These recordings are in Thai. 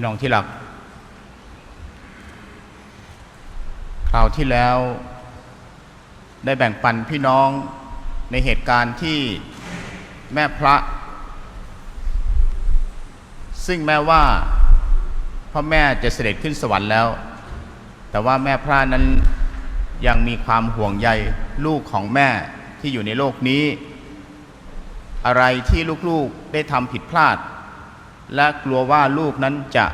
พี่น้องที่รัก คราวที่แล้วได้แบ่งปันพี่น้องในเหตุการณ์ที่แม่พระ ซึ่งแม้ว่าพ่อแม่จะเสด็จขึ้นสวรรค์แล้ว แต่ว่าแม่พระนั้นยังมีความห่วงใยลูกของแม่ที่อยู่ในโลกนี้ อะไรที่ลูกๆได้ทำผิดพลาด และกลัวว่าลูกนั้นจะ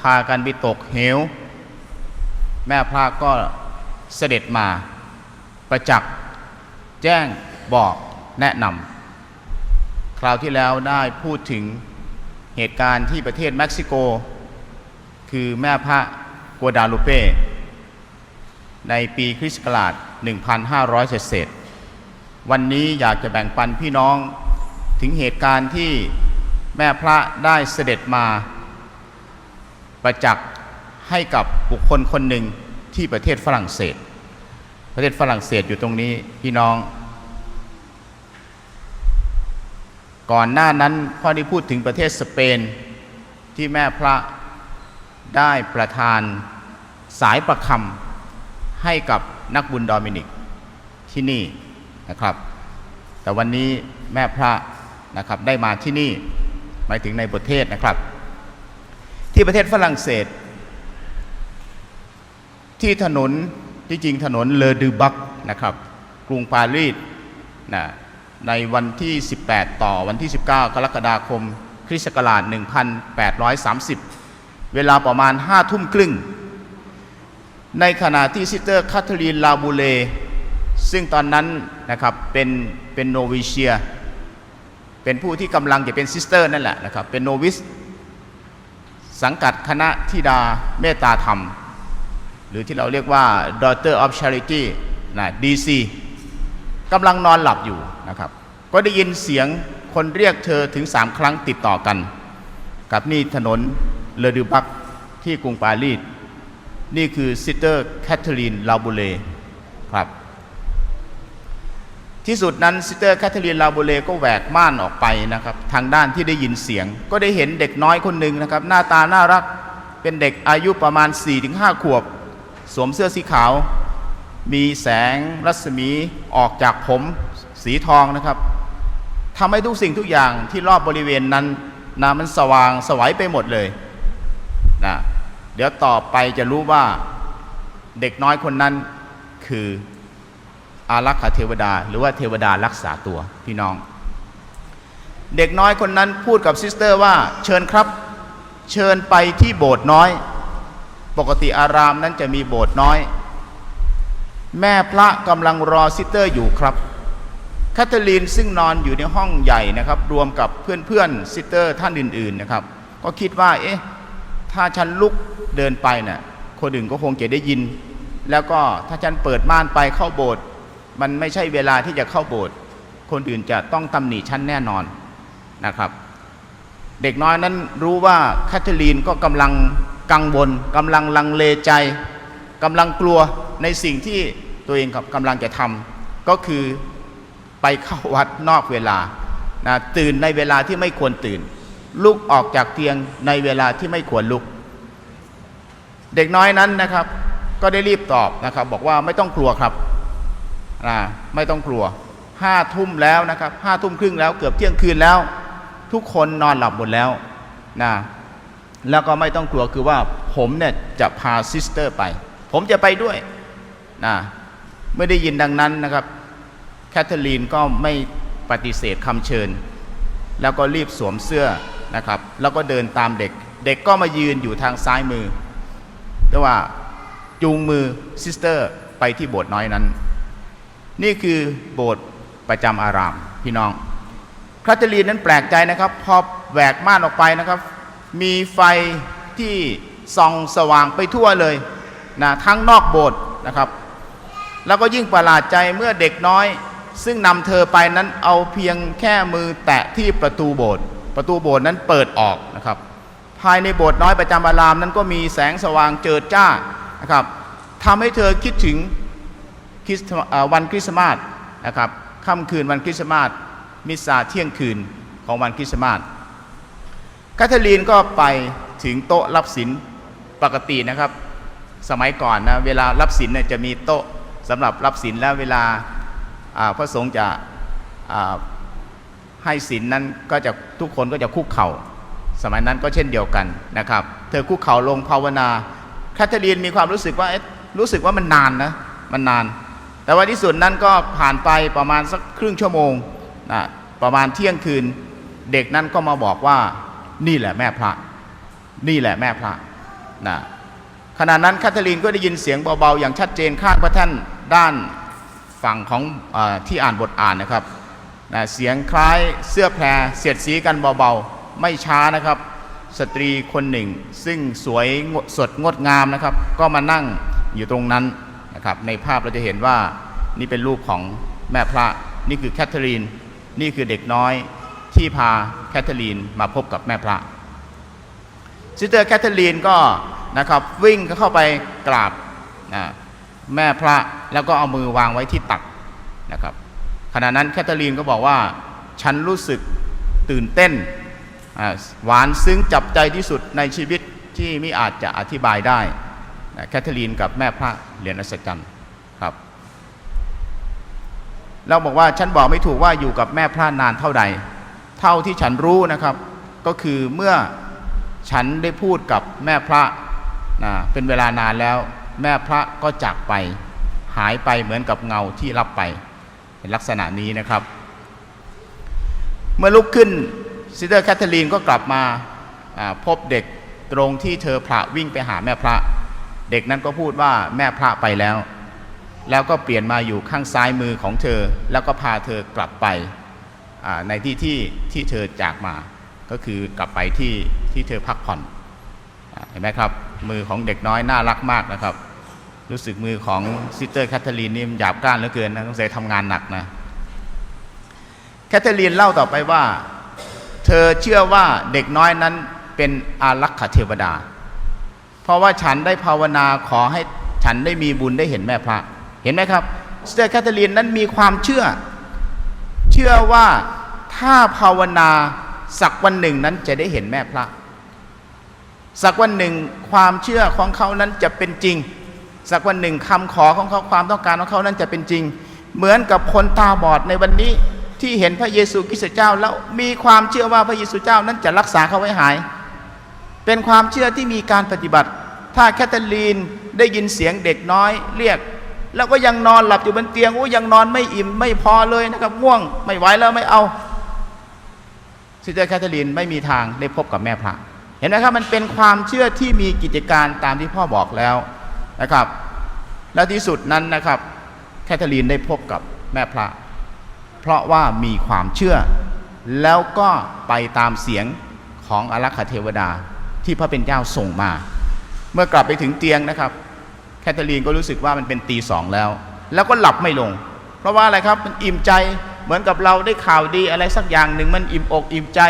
พากันไปตกเหว แม่พระก็เสด็จมา ประจักษ์แจ้งบอกแนะนำคราวที่แล้วได้พูดถึงเหตุการณ์ที่ประเทศเม็กซิโก คือแม่พระกัวดาลูเป ในปีคริสต์ศักราช 1,500 เศษวันนี้อยากจะแบ่งปันพี่น้องถึงเหตุการณ์ที่ แม่พระได้เสด็จมาประจักษ์ให้กับบุคคลคนหนึ่งที่ประเทศฝรั่งเศส ประเทศฝรั่งเศสอยู่ตรงนี้พี่น้อง ก่อนหน้านั้นพ่อได้พูดถึงประเทศสเปนที่แม่พระได้ประทานสายประคำให้กับนักบุญโดมินิกที่นี่นะครับ แต่วันนี้แม่พระนะครับได้มาที่นี่ หมายถึงในประเทศนะครับ ที่ประเทศฝรั่งเศส ที่ถนนที่จริงถนนเลอดูบักนะครับ กรุงปารีสนะในวันที่ 18 ต่อวันที่ 19 กรกฎาคม คริสต์ศักราช 1830 เวลาประมาณ 5 ทุ่มครึ่ง ในขณะที่ซิสเตอร์คาทรีนลาบูเล ซึ่งตอนนั้นนะครับเป็นเป็นโนวิเชีย เป็นผู้ที่กำลังจะเป็นซิสเตอร์นั่นแหละนะครับเป็นโนวิสสังกัดคณะทิดาเมตตาธรรม หรือที่เราเรียกว่า Daughter of Charity นะ DC กำลังนอนหลับอยู่นะครับ ก็ได้ยินเสียงคนเรียกเธอถึงสามครั้งติดต่อกัน กับนี่ถนนเลดูบักที่กรุงปารีสนี่คือซิสเตอร์แคทเธอรีนลาบูเลครับ ที่สุดนั้นซิสเตอร์แคทเธอรีนลาโบเลก็แหวกม่านออกไปนะครับทางด้านที่ได้ยินเสียง ก็ได้เห็นเด็กน้อยคนหนึ่งนะครับหน้าตาน่ารักเป็นเด็กอายุประมาณ 4-5 ขวบ สวมเสื้อสีขาว มีแสงรัศมีออกจากผมสีทองนะครับทำให้ทุกสิ่งทุกอย่างที่รอบบริเวณนั้นนะมันสว่างสวัยไปหมดเลยนะเดี๋ยวต่อไปจะรู้ว่าเด็กน้อยคนนั้นคือ อารักขาเทวดา หรือว่าเทวดารักษาตัวพี่น้อง เด็กน้อยคนนั้นพูดกับซิสเตอร์ว่าเชิญครับ เชิญไปที่โบสถ์น้อย ปกติอารามนั้นจะมีโบสถ์น้อย แม่พระกำลังรอซิสเตอร์อยู่ครับแคทเธอรีนซึ่งนอนอยู่ในห้องใหญ่นะครับ รวมกับเพื่อนๆซิสเตอร์ท่านอื่น ๆนะครับ ก็คิดว่าเอ๊ะถ้าฉันลุกเดินไปเนะ่ะคนอื่นก็คงจะได้ยิน แล้วก็ถ้าฉันเปิดม่านไปเข้าโบสถ์ มันไม่ใช่เวลาที่จะเข้าโบสถ์คนอื่นจะต้องตำหนิฉันแน่นอนนะครับ เด็กน้อยนั้นรู้ว่าแคทเธอรีนก็กำลังกังวลกำลังลังเลใจกำลังกลัวในสิ่งที่ตัวเองกำลังจะทำก็คือไปเข้าวัดนอกเวลานะตื่นในเวลาที่ไม่ควรตื่น ลุกออกจากเตียงในเวลาที่ไม่ควรลุก เด็กน้อยนั้นนะครับ ก็ได้รีบตอบนะครับ บอกว่าไม่ต้องกลัวครับ นะไม่ต้องกลัวห้าทุ่มแล้วนะครับห้าทุ่มครึ่งแล้วเกือบเที่ยงคืนแล้ว ทุกคนนอนหลับหมดแล้วนะแล้วก็ไม่ต้องกลัวคือว่าผมเนี่ยจะพาซิสเตอร์ไป ผมจะไปด้วยนะไม่ได้ยินดังนั้นนะครับแคทเธอรีนก็ไม่ปฏิเสธคำเชิญ แล้วก็รีบสวมเสื้อนะครับ แล้วก็เดินตามเด็ก เด็กก็มายืนอยู่ทางซ้ายมือเรียกว่าจูงมือซิสเตอร์ไปที่โบสถ์น้อยนั้น นี่คือโบสถ์ประจำอารามพี่น้องคาทลีนนั้นแปลกใจนะครับ พอแหวกม่านออกไปนะครับ มีไฟที่ส่องสว่างไปทั่วเลยนะทั้งนอกโบสถ์นะครับ แล้วก็ยิ่งประหลาดใจเมื่อเด็กน้อย ซึ่งนำเธอไปนั้นเอาเพียงแค่มือแตะที่ประตูโบสถ์ประตูโบสถ์นั้นเปิดออกนะครับ ภายในโบสถ์น้อยประจำอารามนั้นก็มีแสงสว่างเจิดจ้านะครับทำให้เธอคิดถึง คริสต์วันคริสต์มาสนะครับค่ำคืนวันคริสต์มาสมิสซาเที่ยงคืนของวันคริสต์มาสคาทลีนก็ไปถึงโต๊ะรับสินปกตินะครับ สมัยก่อนนะเวลารับสินเนี่ยจะมีโต๊ะสำหรับรับสินแล้วเวลาพระสงฆ์จะให้สินนั้นก็จะทุกคนก็จะคุกเข่าสมัยนั้นก็เช่นเดียวกันนะครับ เธอคุกเข่าลงภาวนาแคทเธอรีนมีความรู้สึกว่ารู้สึกว่ามันนานนะมันนาน แต่ว่าที่สุดนั้นก็ผ่านไปประมาณสักครึ่งชั่วโมงนะประมาณเที่ยงคืน เด็กนั้นก็มาบอกว่านี่แหละแม่พระ นี่แหละแม่พระนะขณะนั้นแคทเธอรีนก็ได้ยินเสียงเบาๆ อย่างชัดเจนข้างพระท่านด้านฝั่งของอที่อ่านบทอ่านนะครับนะเสียงคล้ายเสื้อแพรเสียดสีกันเบาๆ ไม่ช้านะครับ สตรีคนหนึ่ง ซึ่งสวยสดงดงามนะครับ ก็มานั่งอยู่ตรงนั้น นะครับในภาพเราจะเห็นว่านี่เป็นลูกของแม่พระ นี่คือแคทเธอรีน นี่คือเด็กน้อยที่พาแคทเธอรีนมาพบกับแม่พระซิสเตอร์แคทเธอรีนก็นะครับวิ่งเข้าไปกราบนะแม่พระแล้วก็เอามือวางไว้ที่ตักนะครับขณะนั้นแคทเธอรีนก็บอกว่าฉันรู้สึกตื่นเต้นหวานซึ้งจับใจที่สุดในชีวิตที่ไม่อาจจะอธิบายได้ แคทเธอรีนกับแม่พระเหรียญอัศจรรย์ครับ เราบอกว่าฉันบอกไม่ถูกว่าอยู่กับแม่พระนานเท่าใด เท่าที่ฉันรู้นะครับ ก็คือเมื่อฉันได้พูดกับแม่พระนะเป็นเวลานานแล้ว แม่พระก็จากไป หายไปเหมือนกับเงาที่รับไป เป็นลักษณะนี้นะครับ เมื่อลุกขึ้นซิสเตอร์แคทเธอรีนก็กลับมาอ่าพบเด็กตรงที่เธอพระวิ่งไปหาแม่พระ เด็กนั้นก็พูดว่าแม่พระไปแล้ว แล้วก็เปลี่ยนมาอยู่ข้างซ้ายมือของเธอ แล้วก็พาเธอกลับไปในที่ที่ที่เธอจากมา ก็คือกลับไปที่ที่เธอพักผ่อนเห็นไหมครับ มือของเด็กน้อยน่ารักมากนะครับ รู้สึกมือของซิสเตอร์แคทเธอรีนนี่หยาบกร้านเหลือเกินนะต้องใส่ทำงานหนักนะแคทเธอรีนเล่าต่อไปว่า เธอเชื่อว่าเด็กน้อยนั้นเป็นอารักขเทวดา เพราะว่าฉันได้ภาวนาขอให้ฉันได้มีบุญได้เห็นแม่พระเห็นไหมครับสเตอร์แคทเธอรีนนั้นมีความเชื่อ เชื่อว่าถ้าภาวนาสักวันหนึ่งนั้นจะได้เห็นแม่พระ สักวันหนึ่งความเชื่อของเขานั้นจะเป็นจริง สักวันหนึ่งคำขอของเขาความต้องการของเขานั้นจะเป็นจริง เหมือนกับคนตาบอดในวันนี้ที่เห็นพระเยซูคริสต์เจ้าแล้วมีความเชื่อว่าพระเยซูเจ้านั้นจะรักษาเขาไว้หาย เป็นความเชื่อที่มีการปฏิบัติ ถ้าแคทเธอรีนได้ยินเสียงเด็กน้อยเรียก แล้วก็ยังนอนหลับอยู่บนเตียงโอ้ยังนอนไม่อิ่มไม่พอเลยนะครับง่วงไม่ไหวแล้วไม่เอาซิสเตอร์แคทเธอรีนไม่มีทางได้พบกับแม่พระเห็นไหมครับมันเป็นความเชื่อที่มีกิจการตามที่พ่อบอกแล้วนะครับ และที่สุดนั้นนะครับ แคทเธอรีนได้พบกับแม่พระ เพราะว่ามีความเชื่อ แล้วก็ไปตามเสียงของอารักขเทวดา ที่พระเป็นเจ้าส่งมา เมื่อกลับไปถึงเตียงนะครับ แคทเธอรีนก็รู้สึกว่ามันเป็นตีสองแล้ว แล้วก็หลับไม่ลง เพราะว่าอะไรครับมันอิ่มใจเหมือนกับเราได้ข่าวดีอะไรสักอย่างหนึ่งมันอิ่มอกอิ่มใจ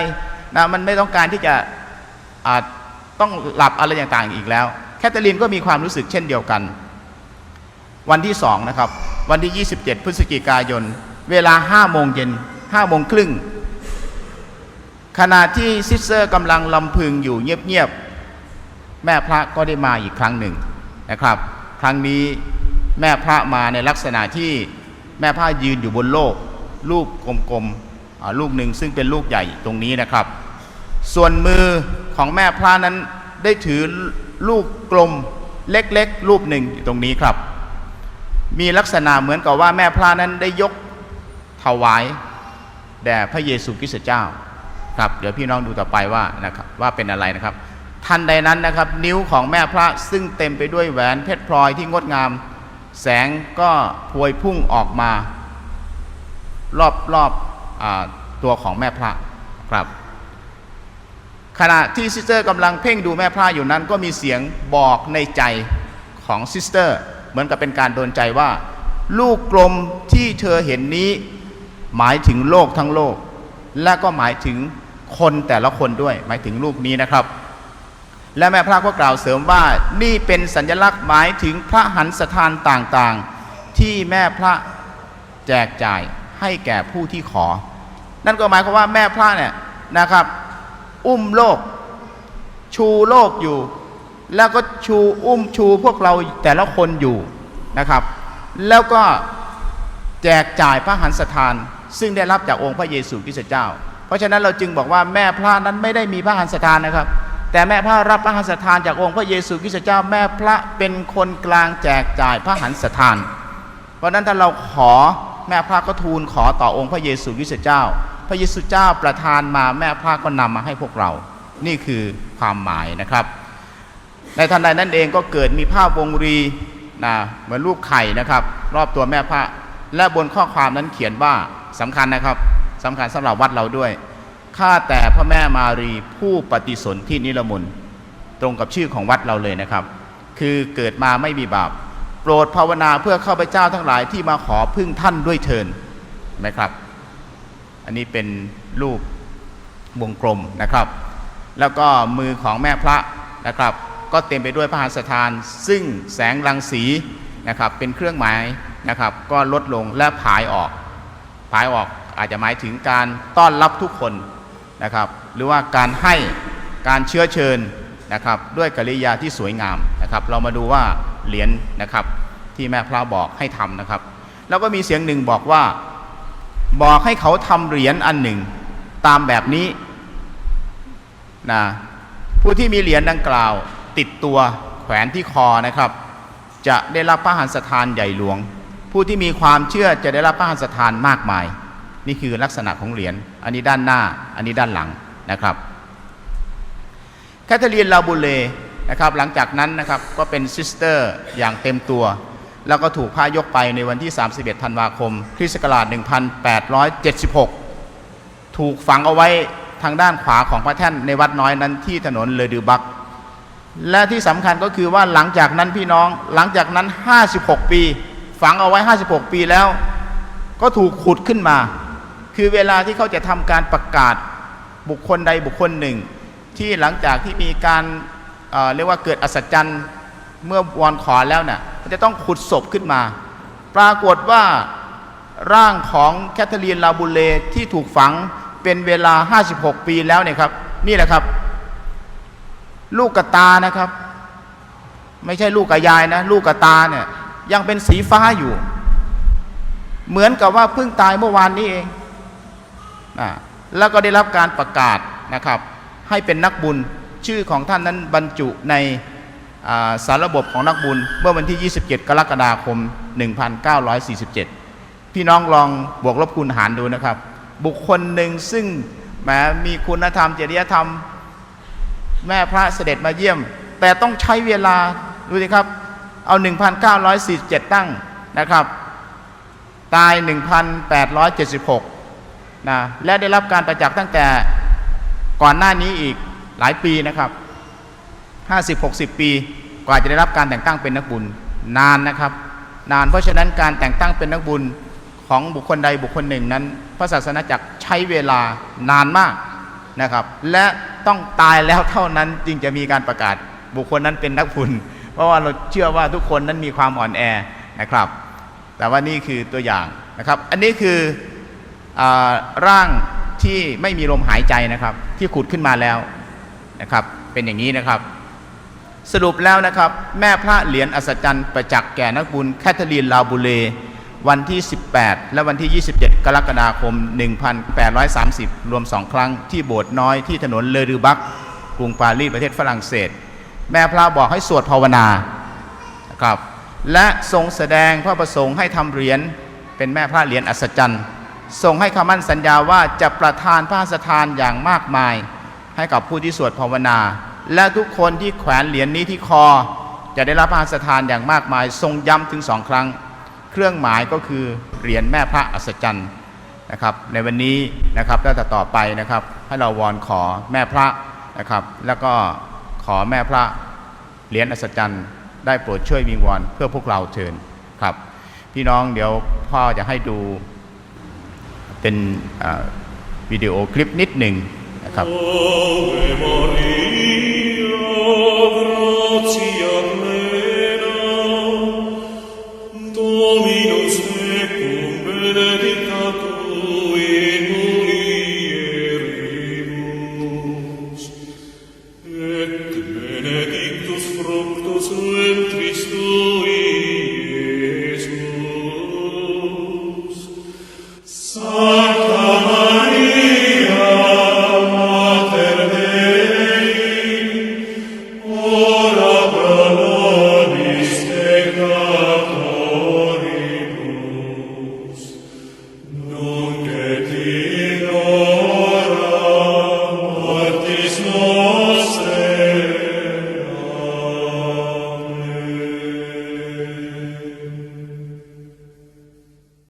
นะมันไม่ต้องการที่จะอาจต้องหลับอะไรต่างๆอีกแล้ว แคทเธอรีนก็มีความรู้สึกเช่นเดียวกัน วันที่สองนะครับ วันที่ 27 พฤศจิกายน เวลา5โมงเย็น5โมงครึ่ง ขณะที่ซิสเตอร์กำลังลำพึงอยู่เงียบๆ แม่พระก็ได้มาอีกครั้งหนึ่งนะครับ ครั้งนี้แม่พระมาในลักษณะที่แม่พระยืนอยู่บนโลกลูกกลมๆอ่าลูกหนึ่งซึ่งเป็นลูกใหญ่ตรงนี้นะครับ ส่วนมือของแม่พระนั้นได้ถือลูกกลมเล็กๆ รูปหนึ่งอยู่ตรงนี้ครับ มีลักษณะเหมือนกับว่าแม่พระนั้นได้ยกถวายแด่พระเยซูคริสต์เจ้า ครับเดี๋ยวพี่น้องดูต่อไปว่านะครับว่าเป็นอะไรนะครับทันใดนั้นนะครับ นิ้วของแม่พระซึ่งเต็มไปด้วยแหวนเพชรพลอยที่งดงาม แสงก็พวยพุ่งออกมา รอบรอบอตัวของแม่พระครับขณะที่ซิสเตอร์กำลังเพ่งดูแม่พระอยู่นั้น ก็มีเสียงบอกในใจของซิสเตอร์ เหมือนกับเป็นการโดนใจว่า ลูกกลมที่เธอเห็นนี้ หมายถึงโลกทั้งโลก และก็หมายถึงคนแต่ละคนด้วย หมายถึงลูกนี้นะครับ และแม่พระก็กล่าวเสริมว่านี่เป็นสัญลักษณ์หมายถึงพระหันสถานต่างๆ ที่แม่พระแจกจ่ายให้แก่ผู้ที่ขอ นั่นก็หมายความว่าแม่พระเนี่ยนะครับ อุ้มโลก ชูโลกอยู่ แล้วก็ชูอุ้มชูพวกเราแต่ละคนอยู่นะครับ แล้วก็แจกจ่ายพระหันสถาน ซึ่งได้รับจากองค์พระเยซูคริสต์เจ้า เพราะฉะนั้นเราจึงบอกว่าแม่พระนั้นไม่ได้มีพระหันสถานนะครับ แต่แม่พระรับพระหันสถานจากองค์พระเยซูคริสต์เจ้า แม่พระเป็นคนกลางแจกจ่ายพระหันสถาน เพราะฉะนั้นถ้าเราขอแม่พระก็ทูลขอต่อองค์พระเยซูคริสต์เจ้า พระเยซูเจ้าประทานมาแม่พระก็นำมาให้พวกเรา นี่คือความหมายนะครับ ในทันใดนั้นเองก็เกิดมีภาพวงรีนะเหมือนรูปไข่นะครับ รอบตัวแม่พระและบนข้อความนั้นเขียนว่า สำคัญนะครับสำคัญสำหรับวัดเราด้วย ข้าแต่พระแม่มารีผู้ปฏิสนธินิรมนตรงกับชื่อของวัดเราเลยนะครับ คือเกิดมาไม่มีบาป โปรดภาวนาเพื่อข้าพเจ้าทั้งหลายที่มาขอพึ่งท่านด้วยเทินนะครับ อันนี้เป็นรูปวงกลมนะครับ แล้วก็มือของแม่พระนะครับ ก็เต็มไปด้วยพระหัตถ์สถาน ซึ่งแสงรังสีนะครับเป็นเครื่องหมายนะครับ ก็ลดลงและผายออก ผายออกอาจจะหมายถึงการต้อนรับทุกคนนะครับ หรือว่าการให้การเชื้อเชิญนะครับ ด้วยกริยาที่สวยงามนะครับ เรามาดูว่าเหรียญนะครับที่แม่พระบอกให้ทำนะครับ แล้วก็มีเสียงหนึ่งบอกว่าบอกให้เขาทำเหรียญอันหนึ่งตามแบบนี้นะผู้ที่มีเหรียญดังกล่าว ติดตัวแขวนที่คอนะครับ จะได้รับพระหันสถานใหญ่หลวง ผู้ที่มีความเชื่อจะได้รับพระหันสถานมากมาย นี่คือลักษณะของเหรียญอันนี้ด้านหน้า อันนี้ด้านหลังนะครับแคทเธอรีนลาบูเลนะครับหลังจากนั้นนะครับก็เป็นซิสเตอร์อย่างเต็มตัว แล้วก็ถูกพายกไปในวันที่ 31 ธันวาคมคริสต์ศักราช 1876 ถูกฝังเอาไว้ทางด้านขวาของพระแท่นในวัดน้อยนั้นที่ถนนเลดูบัก และที่สำคัญก็คือว่าหลังจากนั้นพี่น้องหลังจากนั้น 56 ปี ฝังเอาไว้ 56 ปีแล้ว ก็ถูกขุดขึ้นมา คือเวลาที่เขาจะทำการประกาศบุคคลใดบุคคลหนึ่ง ที่หลังจากที่มีการเเรียกว่าเกิดอัศจรรย์เมื่อวอนขอแล้วเนี่ยเขาจะต้องขุดศพขึ้นมา ปรากฏว่าร่างของแคทเธอรีนลาบูเลที่ถูกฝังเป็นเวลา 56 ปีแล้วเนี่ยครับ นี่แหละครับ ลูกกระตานะครับ ไม่ใช่ลูกกระยายนะ ลูกกระตาเนี่ย ยังเป็นสีฟ้าอยู่ เหมือนกับว่าเพิ่งตายเมื่อวานนี้เองอ่าแล้วก็ได้รับการประกาศนะครับ ให้เป็นนักบุญชื่อของท่านนั้นบรรจุในาสารระบบของนักบุญ เมื่อวันที่ 27 กรกฎาคม 1947 พี่น้องลองบวกลบคูณหารดูนะครับ บุคคลหนึ่งซึ่งแหมมีคุณธรรมจริยธรรม แม่พระเสด็จมาเยี่ยม แต่ต้องใช้เวลาดูสิครับ เอา 1,947 ตั้งนะครับ ตาย 1,876นะและได้รับการประจักษ์ตั้งแต่ก่อนหน้านี้อีกหลายปีนะครับ 50-60 ปีกว่าจะได้รับการแต่งตั้งเป็นนักบุญนานนะครับ นานเพราะฉะนั้นการแต่งตั้งเป็นนักบุญของบุคคลใดบุคคลหนึ่งนั้น พระศาสนาจักรใช้เวลานานมากนะครับ และต้องตายแล้วเท่านั้นจึงจะมีการประกาศบุคคลนั้นเป็นนักบุญ เพราะว่าเราเชื่อว่าทุกคนนั้นมีความอ่อนแอนะครับ แต่ว่านี่คือตัวอย่างนะครับ อันนี้คืออร่างที่ไม่มีลมหายใจนะครับ ที่ขุดขึ้นมาแล้วนะครับ เป็นอย่างนี้นะครับ สรุปแล้วนะครับ แม่พระเหรียญอัศจรรย์ประจักษ์แก่นักบุญแคทเธอรีนลาบูเล วันที่ 18 และวันที่ 27 กรกฎาคม 1830 รวม2ครั้งที่โบสถ์น้อยที่ถนนเลอรูบักกรุงปารีสประเทศฝรั่งเศส แม่พระบอกให้สวดภาวนานะครับและทรงแสดงพระประสงค์ให้ทำเหรียญเป็นแม่พระเหรียญอัศจรรย์ทรงให้คำมั่นสัญญาว่าจะประทานพระราชทานอย่างมากมาย ให้กับผู้ที่สวดภาวนา และทุกคนที่แขวนเหรียญนี้ที่คอ จะได้รับพระราชทานอย่างมากมาย ทรงย้ำถึงสองครั้ง เครื่องหมายก็คือเหรียญแม่พระอัศจรรย์นะครับในวันนี้นะครับแล้วแต่ต่อไปนะครับให้เราวอนขอแม่พระนะครับแล้วก็ ขอแม่พระเหรียญอัศจรรย์ได้โปรดช่วยวิงวอนเพื่อพวกเราเชิญครับ พี่น้องเดี๋ยวพ่อจะให้ดูเป็นวิดีโอคลิปนิดหนึ่งนะครับ Oh.